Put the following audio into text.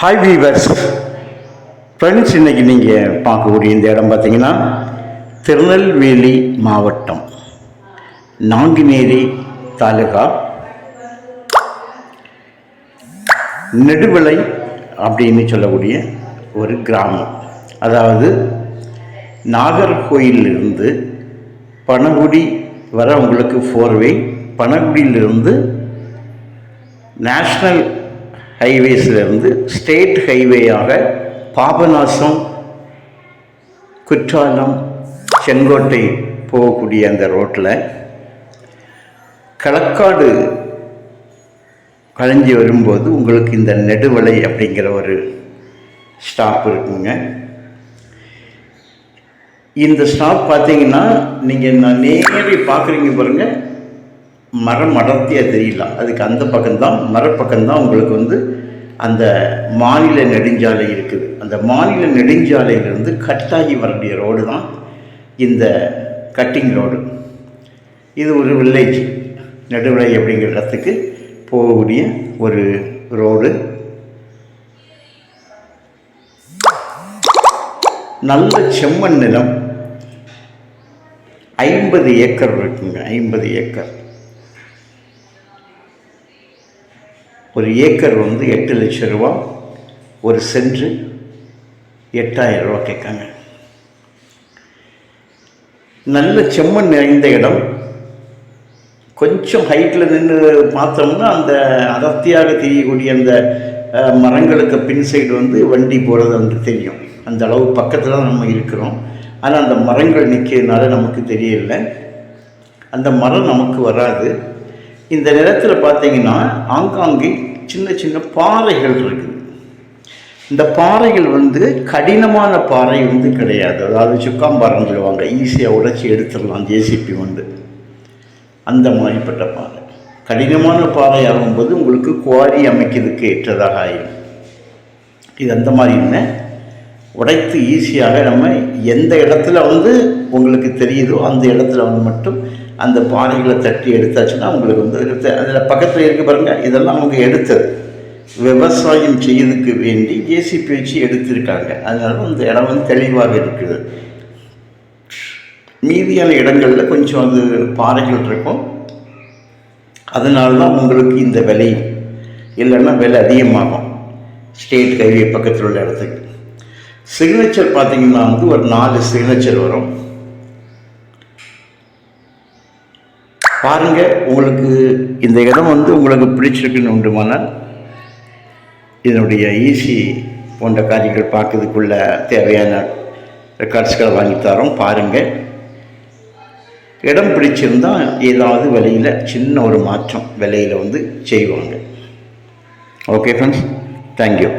Hi viewers friends இன்னைக்கு நீங்கள் பார்க்கக்கூடிய இந்த இடம் பார்த்தீங்கன்னா திருநெல்வேலி மாவட்டம் நாங்குநேரி தாலுகா. நெடுவிலை அப்படின்னு சொல்லக்கூடிய ஒரு கிராமம். அதாவது நாகர்கோயிலிருந்து பனகுடி வர உங்களுக்கு ஃபோர்வே பனகுடியிலிருந்து நேஷ்னல் ஹைவேஸிலிருந்து ஸ்டேட் ஹைவேயாக பாபநாசம் குற்றாலம் செங்கோட்டை போகக்கூடிய அந்த ரோட்டில் களக்காடு கலைஞ்சி வரும்போது உங்களுக்கு இந்த நெடுவலை அப்படிங்கிற ஒரு ஸ்டாப் இருக்குங்க. இந்த ஸ்டாப் பார்த்தீங்கன்னா நீங்கள் நான் நேரடி பார்க்குறீங்க பாருங்கள் மரம் அடர்த்தியாக தெரியல. அதுக்கு அந்த பக்கம்தான் மரப்பக்கம்தான் உங்களுக்கு வந்து அந்த மாநில நெடுஞ்சாலை இருக்குது. அந்த மாநில நெடுஞ்சாலையிலிருந்து கட்டாகி வரக்கூடிய ரோடு தான் இந்த கட்டிங் ரோடு இது ஒரு வில்லேஜ் நடுவிலை அப்படிங்கிற இடத்துக்கு போகக்கூடிய ஒரு ரோடு நல்ல செம்மண் நிலம். ஐம்பது ஏக்கர் இருக்குங்க ஐம்பது ஏக்கர். ஒரு ஏக்கர் வந்து எட்டு லட்சம் ரூபா ஒரு சென்று எட்டாயிரம் ரூபா கேட்காங்க. நல்ல செம்மண் நிறைந்த இடம். கொஞ்சம் ஹைட்டில் நின்று பார்த்தோம்னா அந்த அடர்த்தியாக தெரியக்கூடிய அந்த மரங்களுக்கு பின் சைடு வந்து வண்டி போகிறது வந்து தெரியும். அந்த அளவு பக்கத்தில் தான் நம்ம இருக்கிறோம். ஆனால் அந்த மரங்கள் நிற்கிறதுனால நமக்கு தெரியல. அந்த மரம் நமக்கு வராது. இந்த நிலத்தில் பார்த்தீங்கன்னா ஆங்காங்கே சின்ன சின்ன பாறைகள் இருக்குது. இந்த பாறைகள் வந்து கடினமான பாறை வந்து கிடையாது. அதாவது சுக்காம்பாறைன்னு சொல்லுவாங்க. ஈஸியாக உடைச்சி எடுத்துடலாம். ஜேசிபி வந்து. அந்த மாதிரிப்பட்ட பாறை. கடினமான பாறை ஆகும்போது உங்களுக்கு குவாரி அமைக்கிறதுக்கு ஏற்றதாக ஆயிடும் இது அந்த மாதிரி என்ன உடைத்து ஈஸியாக நம்ம எந்த இடத்துல வந்து உங்களுக்கு தெரியுதோ அந்த இடத்துல வந்து மட்டும் அந்த பாறைகளை தட்டி எடுத்தாச்சுன்னா உங்களுக்கு வந்து அதில் பக்கத்தில் இருக்க பாருங்கள் இதெல்லாம் அவங்க எடுத்தது. விவசாயம் செய்யறதுக்கு வேண்டி ஜேசிபி வச்சு எடுத்திருக்காங்க. அதனால அந்த இடம் வந்து தெளிவாக இருக்குது. மீதியான இடங்களில் கொஞ்சம் அது பாறைகள் இருக்கும். அதனால தான் உங்களுக்கு இந்த விலை இல்லைன்னா விலை அதிகமாகும். ஸ்டேட் ஹைவே பக்கத்தில் உள்ள இடத்துக்கு. சிக்னேச்சர் பார்த்தீங்கன்னா வந்து ஒரு நாலு சிக்னேச்சர் வரும். பாருங்க உங்களுக்கு இந்த இடம் வந்து உங்களுக்கு பிடிச்சிருக்குன்னு உண்டுமானால் இதனுடைய ஈஸி போன்ற காரியங்கள் பார்க்கறதுக்குள்ள தேவையான ரெக்கார்ட்ஸ்களை வாங்கி தரோம் பாருங்கள் இடம் பிடிச்சிருந்தா ஏதாவது விலையில் சின்ன ஒரு மாற்றம் விலையில் வந்து செய்வாங்க. Okay friends thank you